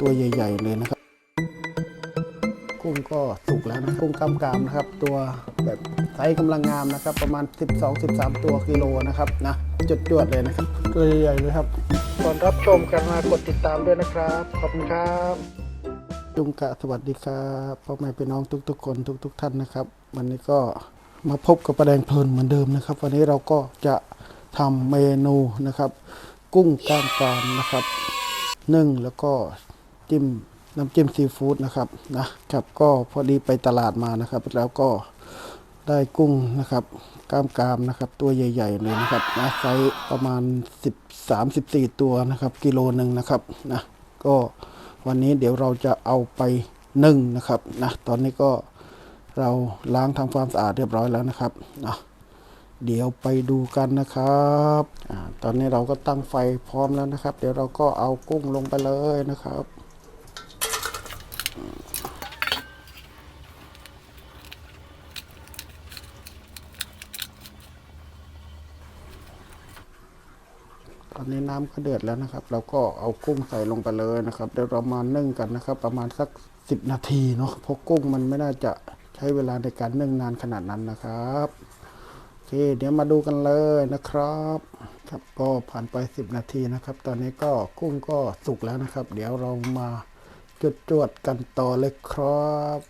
ตัวใหญ่ ๆ เลยนะครับ กุ้งก็สุกแล้วนะกุ้งกล้ามกรามนะครับ ตัวแบบไซส์กำลังงามนะครับ ประมาณ 12-13 ตัวกิโลนะครับนะจดจวดๆเลยนะครับ ตัวใหญ่ๆเลยครับก่อนรับชมกันมากดติดตามด้วยนะครับ ขอบคุณครับจุงกะสวัสดีครับพ่อแม่พี่น้องทุก ๆ คนทุก ๆ ท่านนะครับ วันนี้ก็มาพบกับประแดงเพลินเหมือนเดิมนะครับ วันนี้เราก็จะทำเมนูนะครับ กุ้งกล้ามกรามนะครับนึ่งแล้วก็ จิ้มน้ำจิ้มซีฟู้ดนะครับนะครับก็พอดีไปตลาดมานะครับ แล้วก็ได้กุ้งนะครับกล้ามกรามนะครับ ตัวใหญ่ๆเลยนะครับนะไซส์ประมาณ 13 14 ตัวนะครับ กิโลหนึ่งนะครับนะก็วันนี้เดี๋ยวเราจะเอาไปนึ่งนะครับนะตอนนี้ก็เราล้างทำความสะอาดเรียบร้อยแล้วนะครับนะเดี๋ยวไปดูกันนะครับอตอนนี้เราก็ตั้งไฟพร้อมแล้วนะครับ เดี๋ยวเราก็เอากุ้งลงไปเลยนะครับ ตอนนี้น้ำก็เดือดแล้วนะครับ เราก็เอากุ้งใส่ลงไปเลยนะครับเดี๋ยวเรามานึ่งกันนะครับ ประมาณสักสิบนาทีเนาะเพราะกุ้งมันไม่น่าจะใช้เวลาในการนึ่งนานขนาดนั้นนะครับโอเคเดี๋ยวมาดูกันเลยนะครับครับก็ผ่านไป 10 นาทีนะครับ ตอนนี้ก็กุ้งก็สุกแล้วนะครับ เดี๋ยวเรามาจุดจวดกันต่อเลยครับ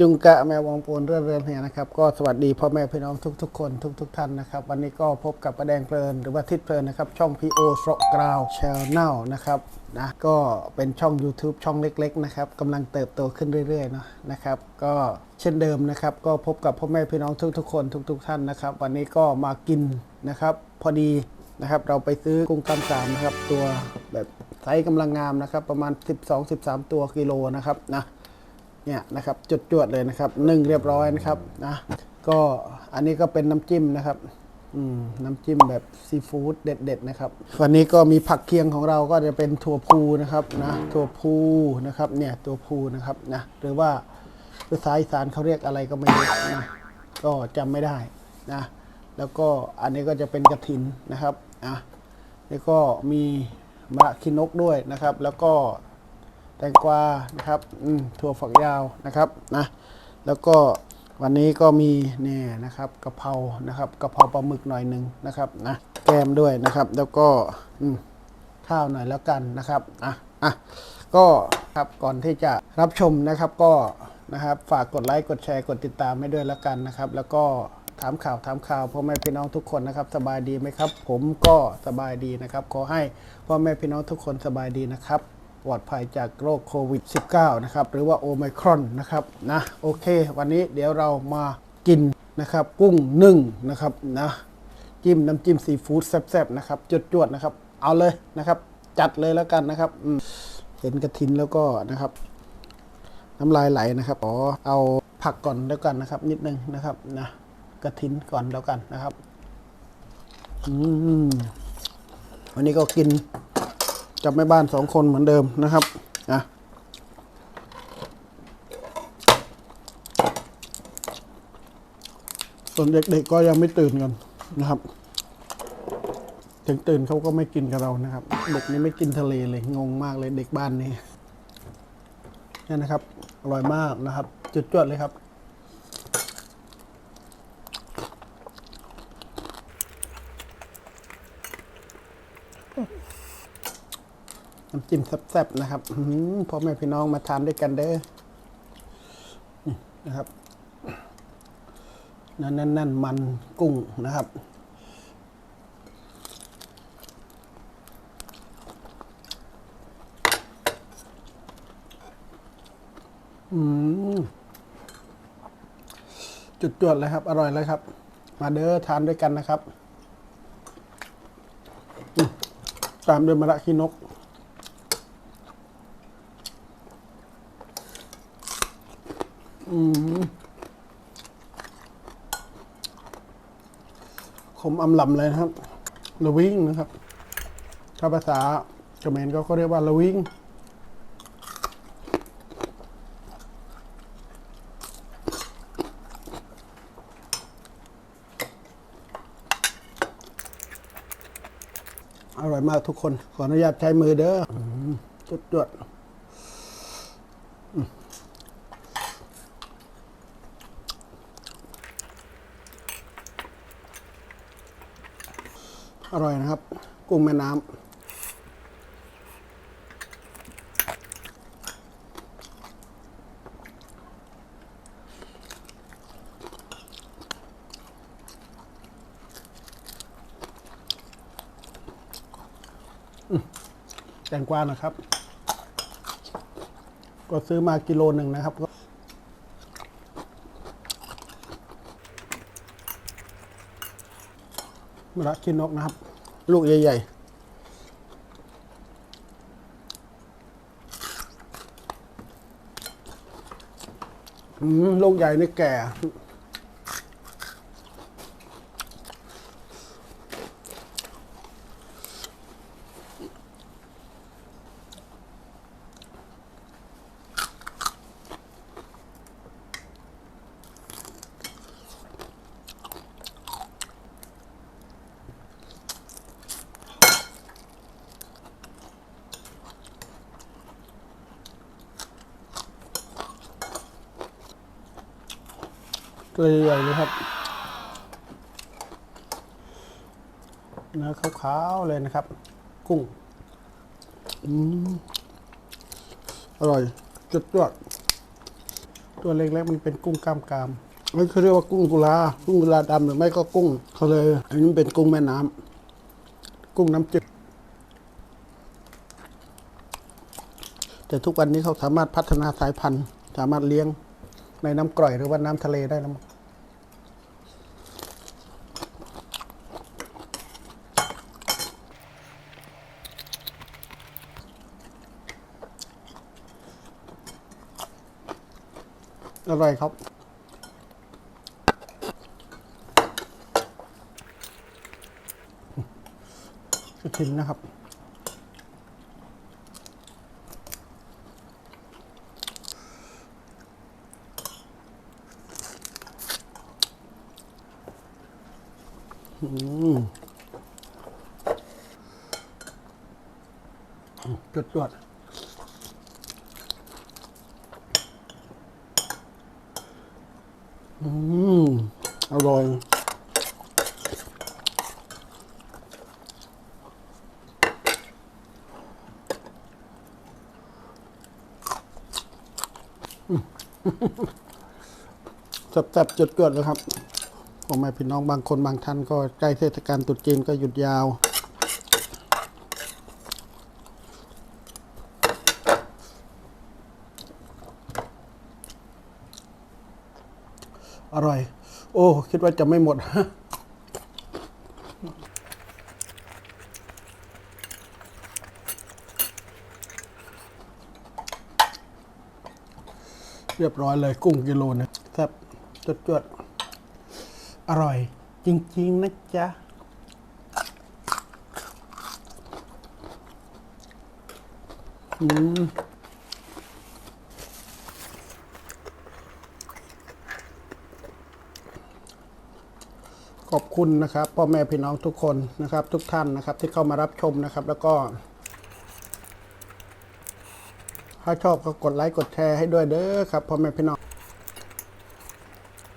จุงกะแมววงปูนเรื่อนเรือนเฮียนะครับก็สวัสดีพ่อแม่พี่น้องทุกๆคนทุกๆท่านนะครับ วันนี้ก็พบกับประแดงเพลินหรือว่าทิศเพลินนะครับ ช่อง PO สระกราวชแนลนะครับนะก็เป็นช่อง YouTube ช่องเล็ก ๆ นะครับกำลังเติบโตขึ้นเรื่อยๆเนาะนะครับ ก็เช่นเดิมนะครับ ก็พบกับพ่อแม่พี่น้องทุกๆคนทุก ๆ ท่านนะครับ วันนี้ก็มากินนะครับ พอดีนะครับ เราไปซื้อกุ้งกล้ามกรามนะครับ ตัวแบบไซส์กำลังงามนะครับ ประมาณ 12-13 ตัวกิโลนะครับนะ เนี่ยนะครับจุดจวดๆเลยนะครับนึ่งเรียบร้อยนะครับนะก็อันนี้ก็เป็นน้ำจิ้มนะครับน้ำจิ้มแบบซีฟู้ดเด็ดๆนะครับ วันนี้ก็มีผักเคียงของเราก็จะเป็นถั่วพูนะครับนะถั่วพูนะครับเนี่ยตัวพูนะครับนะหรือว่าภาษาอีสานเขาเรียกอะไรก็ไม่รู้นะก็จำไม่ได้นะแล้วก็อันนี้ก็จะเป็นกระถินนะครับอะแล้วก็มีมะระคินกด้วยนะครับ แล้วก็ แตงกวานะครับถั่วฝักยาวนะครับนะแล้วก็วันนี้ก็มีเนี่ยนะครับกะเพรานะครับกะเพราปลาหมึกหน่อยหนึ่งนะครับนะแกมด้วยนะครับแล้วก็ข้าวหน่อยแล้วกันนะครับอะอะก็ครับก่อนที่จะรับชมนะครับก็นะครับฝากกดไลค์กดแชร์กดติดตามให้ด้วยแล้วกันนะครับ แล้วก็ถามข่าวถามข่าวพ่อแม่พี่น้องทุกคนนะครับสบายดีไหมครับ ผมก็สบายดีนะครับ ขอให้พ่อแม่พี่น้องทุกคนสบายดีนะครับ ปลอดภัยจากโรคโควิด -19 นะครับหรือว่าโอไมครอนนะครับนะโอเค วันนี้เดี๋ยวเรามากินนะครับกุ้งนึ่งนะครับนะจิ้มน้ำจิ้มซีฟู้ดแซ่บๆนะครับจวดๆนะครับ เอาเลยนะครับ จัดเลยแล้วกันนะครับเห็นกระถินแล้วก็นะครับ น้ำลายไหลนะครับอ๋อเอาผักก่อนแล้วกันนะครับ นิดนึงนะครับนะกระถินก่อนแล้วกันนะครับ อืมวันนี้ก็กิน กับแม่บ้านสองคนเหมือนเดิมนะครับนะส่วนเด็กๆก็ยังไม่ตื่นกันนะครับ ถึงตื่นเขาก็ไม่กินกับเรานะครับ เด็กนี้ไม่กินทะเลเลยงงมากเลยเด็กบ้านนี้นี่นะครับ อร่อยมากนะครับ จุดจวดเลยครับ น้ำจิ้มแซ่บๆนะครับพ่อแม่พี่น้องมาทานด้วยกันเด้อนะครับนั่นนั่นนั่นมันกุ้งนะครับ อืมจุดจวดเลยครับ อร่อยเลยครับ มาเด้อทานด้วยกันนะครับ ตามด้วยมะระขี้นก อืม ขมอำลำเลยนะครับละวิ่งนะครับ ถ้าภาษาเขมรเขาก็เรียกว่าละวิ่งอร่อยมากทุกคน ขออนุญาตใช้มือเด้ออืมจุดจวดๆ อร่อยนะครับ กุ้งแม่น้ำแตงกวานะครับ ก็ซื้อมากิโลหนึ่งนะครับ มะระขี้นกนะครับ ลูกใหญ่ๆลูกใหญ่นี่แก่ ตัวใหญ่ๆเลยครับเนื้อขาวๆเลยนะครับ กุ้งอืมอร่อยจุดจวดๆตัวเล็กๆมันเป็นกุ้งกล้ามกรามไม่เขาเรียกว่ากุ้งกุลากุ้งกุลาดำหรือไม่ก็กุ้งเขาเลยอันนี้เป็นกุ้งแม่น้ำกุ้งน้ำจืดแต่ทุกวันนี้เขาสามารถพัฒนาสายพันธุ์ สามารถเลี้ยง ในน้ำกร่อยหรือว่าน้ำทะเลได้แล้วมั้งอร่อยครับจะกินนะครับ จดจวดอืมอร่อยแซ่บๆจดจวดเลยครับ พ่อแม่พี่น้องบางคนบางท่านก็ใกล้เทศกาลตรุษจีนก็หยุดยาว อร่อย โอ้ คิดว่าจะไม่หมดเรียบร้อยเลยกุ้งกิโลนึงแซ่บจดจด อร่อย จริง ๆ นะจ๊ะ อืมขอบคุณนะครับพ่อแม่พี่น้องทุกคนนะครับ ทุกท่านนะครับ ที่เข้ามารับชมนะครับ แล้วก็ ถ้าชอบก็กดไลค์กดแชร์ให้ด้วยเด้อครับพ่อแม่พี่น้อง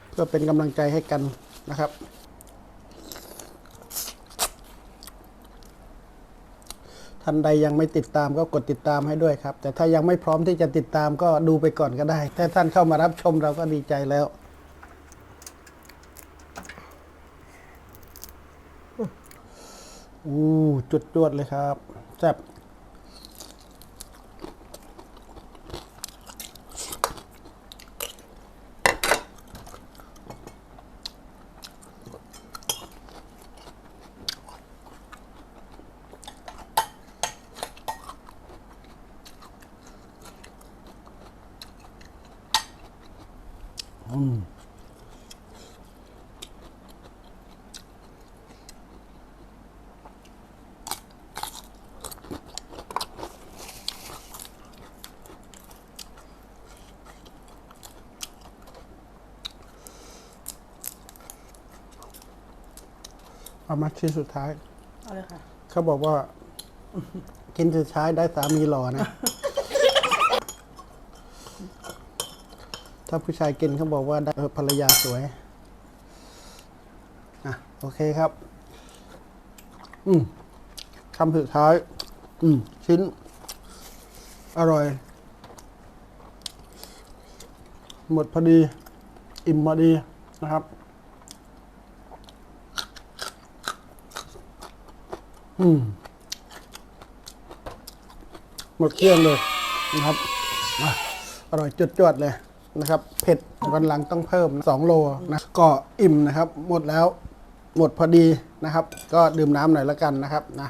เพื่อเป็นกำลังใจให้กัน นะครับ ท่านใดยังไม่ติดตามก็กดติดตามให้ด้วยครับ แต่ถ้ายังไม่พร้อมที่จะติดตามก็ดูไปก่อนก็ได้ ถ้าท่านเข้ามารับชมเราก็ดีใจแล้วอู้จุดจวดเลยครับแซ่บ เอามาชิ้นสุดท้าย เอาเลยค่ะ เขาบอกว่า กินสุดท้ายได้สามีหล่อนะ ถ้าผู้ชายกินเขาบอกว่าได้เออภรรยาสวย อะ โอเคครับ อืมคำสุดท้าย อืม ชิ้น อร่อย หมดพอดี อิ่มพอดีนะครับ อืมหมดเกลี้ยงเลยนะครับอร่อยจุดจวดๆเลยนะครับ เผ็ดวันหลังต้องเพิ่มสองโลนะก็อิ่มนะครับ หมดแล้วหมดพอดีนะครับ ก็ดื่มน้ำหน่อยละกันนะครับนะ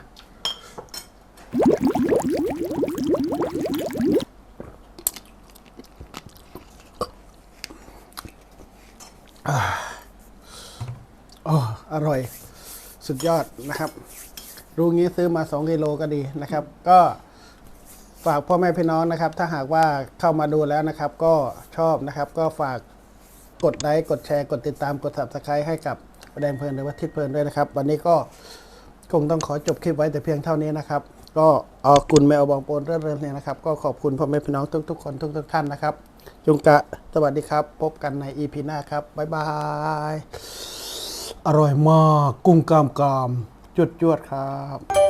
ออร่อยสุดยอดนะครับ รูงี้ซื้อมา 2กิโลก็ดีนะครับ ก็ฝากพ่อแม่พี่น้องนะครับ ถ้าหากว่าเข้ามาดูแล้วนะครับ ก็ชอบนะครับ ก็ฝากกดไลค์กดแชร์กดติดตามกด subscribe ให้กับแดงเพลินหรือว่าทิศเพลินด้วยนะครับ วันนี้ก็คงต้องขอจบคลิปไว้แต่เพียงเท่านี้นะครับ ก็เอากุลแมวบองโปนเริ่มๆเนี่ยนะครับ ก็ขอบคุณพ่อแม่พี่น้องทุกๆคนทุกๆท่านนะครับจุงกะสวัสดีครับ พบกันใน EP หน้าครับบ๊ายบาย อร่อยมาก กุ้งกามกาม จุดจวดครับ